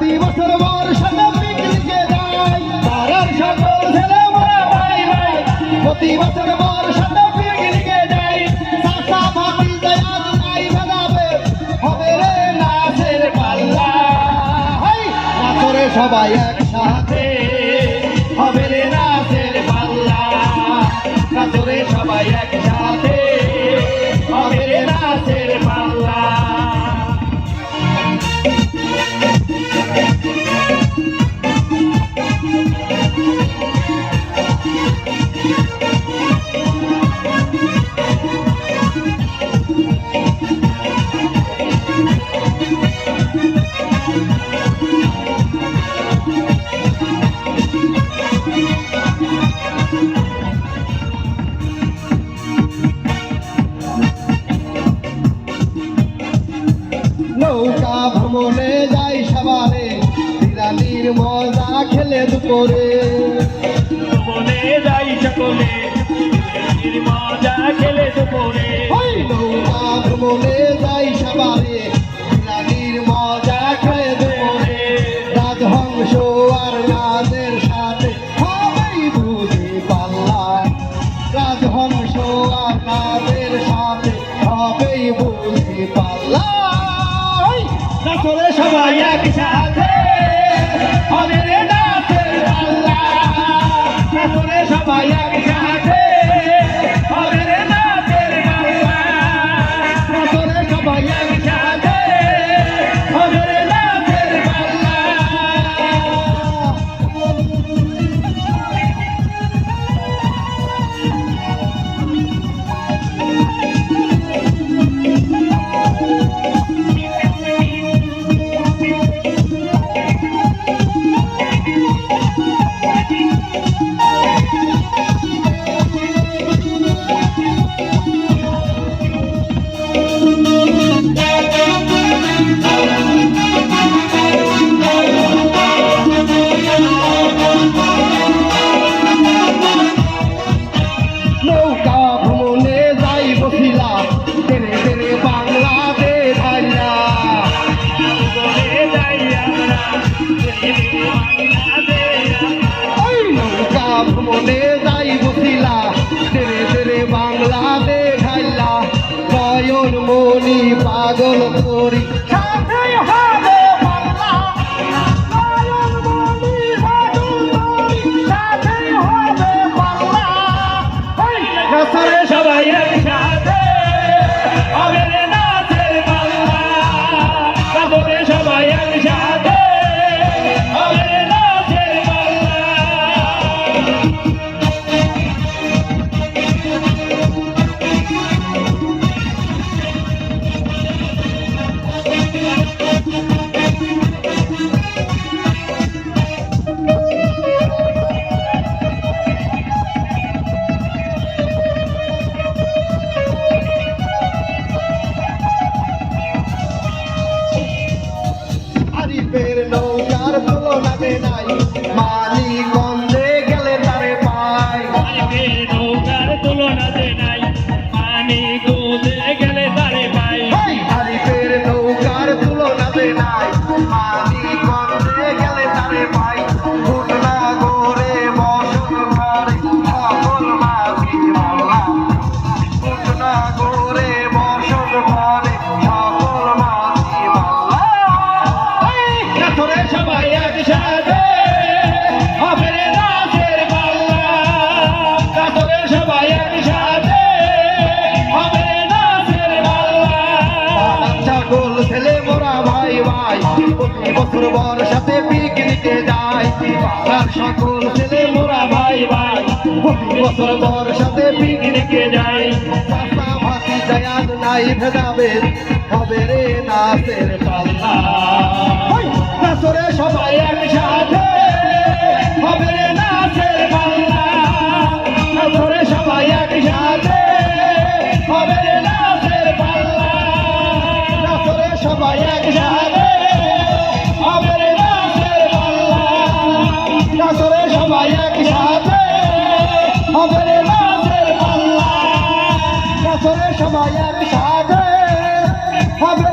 প্রতি বছর বর্ষাতে পিকনিকে যায়। পাড়ার সকল ছেলে মারা ভাই ভাই প্রতি বছর বর্ষাতে পিকনিকে যায়। চাচা ভাবি দয়াল নাই ভেদাবে হবে রে নাচের পাল্লা। হাই, নাচরে সবাই একসাথে মজা খেলে দুপুরে। মনে যাই সকলে মজা খেলে দুপুরে। ওই নৌকা ভ্রমণে যাই সবারে বিরালির মজা খেলে দুপুরে। রাজহংস আর নাদের সাথে হবেই বুঝি পাল্লা রাজহংস আর নাদের সাথে হবেই বুঝি পাল্লা সবাই একসাথে। হবে ভ্রমণে যাই বসিলা তেরে তেরে বাংলাতে ধাইলা কয়ন মনি পাগল আগে নৌকার তুলনাতে নাই। পানি গোদে গেলে তারে পাই হেই! আরিফের নৌকার তুলনাতে নাই। মানিকগঞ্জে গেলে তারে পাই প্রতি সাথে পিকনিকে যাই পাড়ার সকল ছেলে মোরা ভাই ভাই। প্রতি বছর বর্ষাতে পিকনিকে যাই ভাতি দয়াল নাই ভেদাবে হবে রে নাচের পাল্লা। নাচরে সবাই একসাথে। হবে রে পাল্লা নাচরে সবাই একসাথে হবে